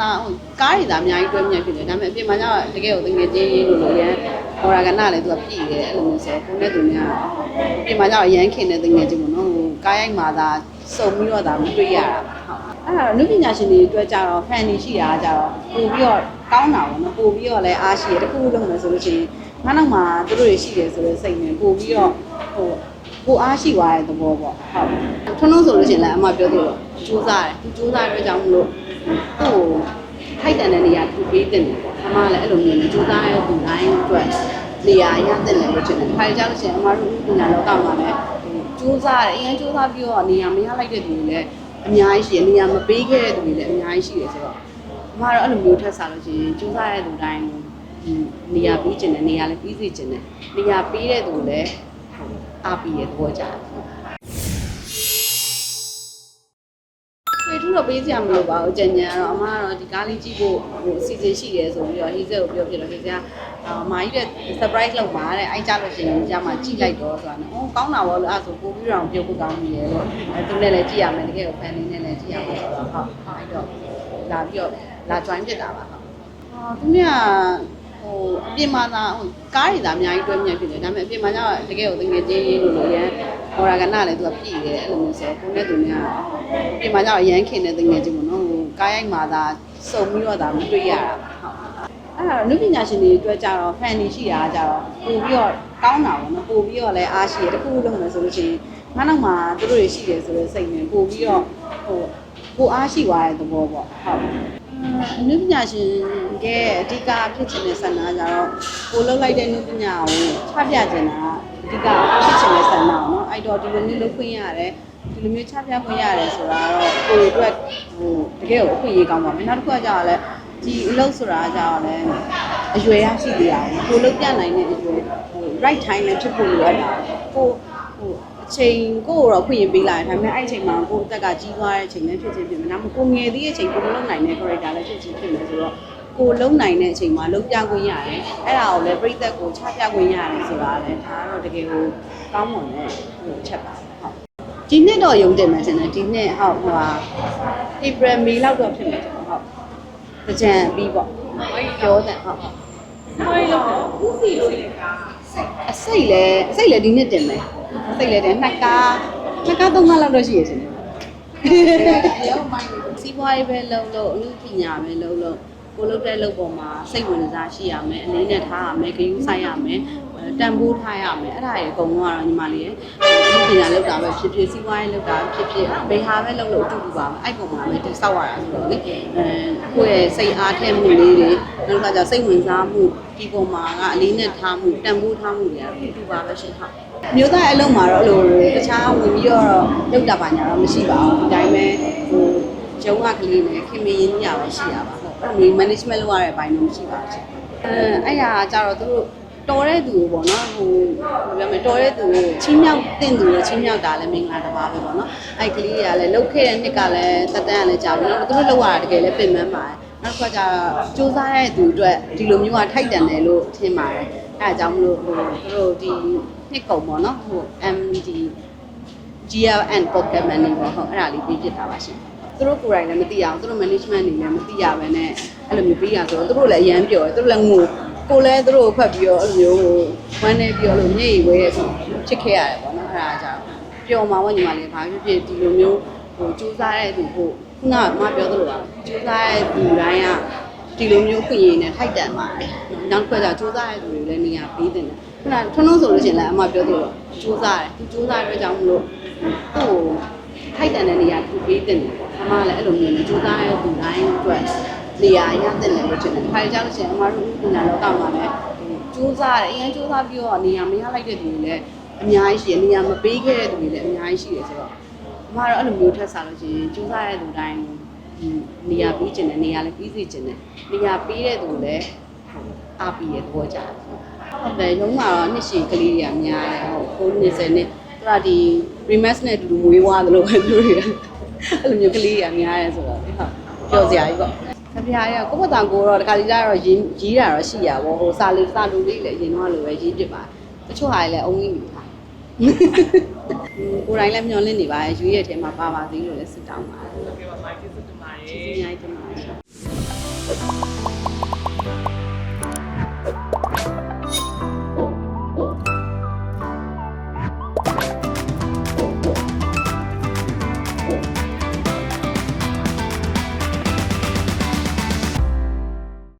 သာဟိုကားတွေသာအများကြီးတွဲမြတ်ဖြစ်တယ်ဒါပေမဲ့အပြင်မှာကျတော့တကယ်ကိုတကယ်ချင်းရင်းလို့လို့ရန်ဟောရာကနာလည်းသူကပြည်တယ်အဲ့လိုမျိုးဆိုကိုနဲ့သူများအပြင်မှာကျတော့ရန်ခင်တဲ့တကယ်ချင်းပေါ့နော်ဟိုကားရိုက်မှာသာစုံပြီးတော့ဒါမတွေ့ရတာပါဟုတ်အဲ့ဒါတော့နုပညာရှင်တွေအတွက်ကြတော့ fan တွေရှိတာကြတော့ပို့ပြီးတော့ကောင်းတာပေါ့နော်ပို့ပြီးတော့လည်းအားရှိတယ်တခုခုလုပ်မယ်ဆိုလို့ရှိရင်မနောက်မှာသူတို့တွေရှိတယ်ဆိုတော့စိတ်နဲ့ပို့ပြီးတော့ဟိုကိုအားရှိသွားတဲ့သဘောပေါ့ဟုတ်ထွန်းထွန်းဆိုလို့ရှိရင်လည်းအမပြောသလိုစူးစားတယ်သူစူးစားတဲ့အတွက်ကြောင့်မလို့ ဟိုထိုက်တန်တဲ့နေရာသူပေးတင်တယ်ပေါ့အမလည်းအဲ့လိုမျိုးစူးစားရဲ့သူတိုင်းအတွက်နေရာရတဲ့တယ်လို့ထင်တယ်ခိုင်ကြလို့ရှိရင်အမတို့ပညာလောကမှာလည်းစူးစားတယ်အရင်စူးစားပြီးတော့နေရာမရလိုက်တဲ့သူတွေလည်းအများကြီးရှိတယ်နေရာမပေးခဲ့တဲ့သူတွေလည်းအများကြီးရှိတယ်ဆိုတော့အမကတော့အဲ့လိုမျိုးထက်စားလို့ရှိရင်စူးစားတဲ့သူတိုင်းဒီနေရာပြီးကျင်တယ်နေရာလည်းပြီးစီကျင်တယ်နေရာပေးတဲ့သူလည်းအားပြီးရဲ့သဘောကြတယ် တော့ပေးစရာမလိုပါဘူးကြံကြံကတော့အမကတော့ဒီကားလေးကြည့်ဖို့ဟိုအစီအစဉ်ရှိတယ်ဆိုပြီးတော့ဟိစက်ကိုပြောပြတော့ဟိစက်ကအမကြီးတဲ့ surprise လုပ်ပါတဲ့အဲ့ကြလို့ရှိရင်ကြာမှကြည့်လိုက်တော့ဆိုတာနော်အော်ကောင်းတာပေါ့လို့အဲ့ဆိုပို့ပြီးတော့ပြောဖို့ကောင်းပြီလေလို့အဲသူနဲ့လည်းကြည့်ရမယ်တကယ်ကို fan လေးနဲ့လည်းကြည့်ရမယ်ဆိုတော့ဟုတ်အဲ့တော့လာပြီးတော့လာ join ဖြစ်တာပါဟုတ်အာသူက ဟိုအပြင်မှာသာဟိုကားတွေသာအများကြီးတွဲမြတ်ဖြစ်တယ်ဒါပေမဲ့အပြင်မှာကျတော့တကယ်ကိုတကယ်ချင်းရင်းလို့လို့ရန်ဟောရာကနာလည်းသူကပြည်တယ်အဲ့လိုမျိုးဆိုကိုနဲ့သူများအပြင်မှာကျတော့ရန်ခင်တဲ့တကယ်ချင်းပေါ့နော်ဟိုကားရိုက်မှာသာစုံပြီးတော့ဒါမတွေ့ရတာပါဟုတ်အဲ့ဒါတော့နုပညာရှင်တွေအတွက်ကြတော့ fan တွေရှိတာကြတော့ပို့ပြီးတော့ကောင်းတာပေါ့နော်ပို့ပြီးတော့လည်းအားရှိတယ်တခုခုလုပ်မယ်ဆိုလို့ရှိရင်မနောက်မှာသူတို့တွေရှိတယ်ဆိုတော့စိတ်နဲ့ပို့ပြီးတော့ဟို ကိုအားရှိသွားတဲ့သဘောပေါ့ဟုတ်အနုပညာရှင်ရဲ့အဓိကဖြစ်ချင်တဲ့ဆန္ဒကြတော့ကိုလှုပ်လိုက်တဲ့နုပညာကိုချပြချင်တာအဓိကဖြစ်ချင်တဲ့ဆန္ဒပေါ့နော်အဲ့တော့ဒီလိုမျိုးလုပ်ခွင့်ရတယ်ဒီလိုမျိုးချပြခွင့်ရတယ်ဆိုတာတော့ကိုယ်အတွက်ဟိုတကယ်ကိုအခွင့်အရေးကောင်းပါမယ်နောက်တစ်ခုကကြတော့လည်းဒီအလုပ်ဆိုတာကြတော့လည်းအရွယ်ရရှိသေးတာကိုလုပ်ပြနိုင်တဲ့အရွယ်ဟို right time နဲ့ဖြစ်ဖို့လိုအပ်တာကိုဟိုအ ချိန်ကိုတော့ခွင့်ရပေးလိုက်ဒါပေမဲ့အဲ့အချိန်မှာကိုအသက်ကကြီးသွားတဲ့အချိန်လည်းဖြစ်ချင်းဖြစ်မယ်ဒါမှမဟုတ်ကိုငယ်သေးတဲ့အချိန်ကိုမလုပ်နိုင်တဲ့ character လည်းဖြစ်ချင်းဖြစ်မယ်ဆိုတော့ကိုလုံနိုင်တဲ့အချိန်မှာလုံပြခွင့်ရတယ်အဲ့ဒါကိုလည်းပြိသက်ကိုချပြခွင့်ရတယ်ဆိုတာလည်းဒါကတော့တကယ်ကိုကောင်းမွန်တဲ့ဟိုချက်ပါဟုတ်ဒီနှစ်တော့ယုံတယ်မှထင်တယ်ဒီနှစ်ဟုတ်ဟိုဟာ April May လောက်တော့ဖြစ်မယ်ကျွန်တော်ဟုတ်ကြံပြီးပေါ့ပြောတယ်ဟုတ်ဘာလို့လဲဦးစီလို့လေကားအစိတ်လဲအစိတ်လဲဒီနှစ်တင်မယ်အ စိတ်လဲတင်နှစ်ကားနှစ်ကားသုံးကားလောက်တော့ရှိရရှင်ရောမိုင်းလို့စီးပွားရေးပဲလုပ်လို့အမှုပညာပဲလုပ်လို့ကိုလုပ်တဲ့လုပ်ပေါ်မှာစိတ်ဝင်စားရှိရမယ်အနေနဲ့ထားရမယ်ဂရုစိုက်ရမယ်အဲတန်ဖိုးထားရမယ်အဲ့ဒါတွေအကုန်လုံးကတော့ညီမလေးရဲ့အမှုပညာလုပ်တာပဲဖြစ်ဖြစ်စီးပွားရေးလုပ်တာဖြစ်ဖြစ်ဘယ်ဟာပဲလုပ်လို့အတူတူပါပဲအဲ့ပုံမှာပဲတိဆောက်ရတာဆိုတော့လေအဲကိုယ့်ရဲ့စိတ်အားထက်မှုလေးတွေနောက်တစ်ခါကျစိတ်ဝင်စားမှုဒီပုံမှာကအလေးနဲ့ထားမှုတန်ဖိုးထားမှုတွေကတော့အတူတူပါပဲရှင်ဟုတ် မျိုးသားအလုံးမှာတော့အဲ့လိုတခြားဝင်ပြီးတော့လုပ်တာပါညာတော့မရှိပါဘူးဒီတိုင်းပဲဟိုကျုံကကလေးနဲ့ခင်မင်းရင်းညပဲရှိရပါဟုတ်အဲ့လို management လုပ်ရတဲ့အပိုင်းတော့မရှိပါဘူးရှင်အဲအဲ့ဟာကြတော့သူတို့တော်တဲ့သူကိုပေါ့နော်ဟိုဘယ်ပြောမလဲတော်တဲ့သူကိုချင်းမြောက်တဲ့သူကိုချင်းမြောက်တာလည်းမင်္ဂလာတစ်ပါးပဲပေါ့နော်အဲ့ကလေးကလည်းလှုပ်ခဲ့တဲ့နှစ်ကလည်းသက်တမ်းကလည်းကြာပြီနော်သူတို့လှုပ်ရတာတကယ်လည်းပြင်ပန်းပါတယ် နောက်တစ်ခါကျစူးစမ်းတဲ့သူအတွက်ဒီလိုမျိုးကထိုက်တန်တယ်လို့ထင်ပါတယ်အဲ့ဒါကြောင့်မလို့ဟိုသူတို့ဒီနှစ်ကုံပေါ့နော်ဟို MD GLN pocket money ပေါ့ဟုတ်အဲ့ဒါလေးပြပြတာပါရှင်သူတို့ကိုယ်တိုင်လည်းမသိအောင်သူတို့ management တွေလည်းမသိရဘဲနဲ့အဲ့လိုမျိုးပေးရဆိုတော့သူတို့လည်းအရန်ပြောတယ်သူတို့လည်းငိုကိုလည်းသူတို့ကိုဖတ်ပြီးတော့အဲ့လိုမျိုးဝမ်းနေပြီးတော့လို့မျက်ရည်ဝဲရဆိုချစ်ခဲ့ရတယ်ပေါ့နော်အဲ့ဒါကြောင့်ပျော်မှာပေါ့ညီမလေးဘာဖြစ်ဖြစ်ဒီလိုမျိုးဟိုစူးစမ်းတဲ့သူကို ခုနကမပြောသလိုပါစူးစမ်းတဲ့သူတိုင်းကဒီလိုမျိုးခွင့်ရည်နဲ့ထိုက်တန်ပါတယ်နောက်တစ်ခါကျစူးစမ်းတဲ့သူတွေလည်းနေရာပေးတယ်ခုနထွန်းထွန်းဆိုလို့ရှိရင်လည်းအမပြောသလိုစူးစမ်းတယ်သူစူးစမ်းတဲ့အတွက်ကြောင့်မလို့ဟိုထိုက်တန်တဲ့နေရာသူပေးတင်တယ်။အမလည်းအဲ့လိုမျိုးနဲ့ကြိုးစားရတဲ့သူတိုင်းအတွက်နေရာရတဲ့တယ်လို့ထင်တယ်။ခိုင်ကြလို့ရှိရင်အမတို့ပညာလောကမှာလည်းကြိုးစားတယ်အရင်ကြိုးစားပြီးတော့နေရာမရလိုက်တဲ့သူတွေလည်းအများကြီးရှိတယ်။နေရာမပေးခဲ့တဲ့သူတွေလည်းအများကြီးရှိတယ်ဆိုတော့ အမတော့အဲ့လိုမျိုးထက်စားလို့ရှိရင်ကြိုးစားရတဲ့သူတိုင်းဒီနေရာပေးခြင်းနဲ့နေရာလည်းပြီးစီခြင်းနဲ့နေရာပေးတဲ့သူလည်းအားပြီးရတဲ့ဘောကြတယ်။ဟုတ်တယ်ရုံးမှာတော့နှစ်ရှည်ကလေးတွေကများတယ်ဟုတ်9 20နှစ်သူကဒီ remix နဲ့အတူတူမွေးွားသလိုပဲသူတွေကအဲ့လိုမျိုးကလေးတွေကများတယ်ဆိုတော့ဟုတ်ပြောစရာကြီးပေါ့ခပြားရကိုယ့်ဘတန်ကိုတော့တခါလေးကြတော့ရင်းရီးတာတော့ရှိရပါဘောဟိုစာလေးစာလူလေးလည်းရင်တော့လိုပဲရေးပြပါတချို့ဟာလည်းအုံးကြီးမိထား ကိုယ်တိုင်လည်းမျှော်လင့်နေပါရဲ့ရွေးရဲ့ထဲမှာပါပါသေးလို့လည်းဆုတောင်းပါတယ်ဟုတ်ကဲ့ပါမိုက်ကျေးဇူးတင်ပါတယ်ကျေးဇူးအများကြီးတင်ပါတယ်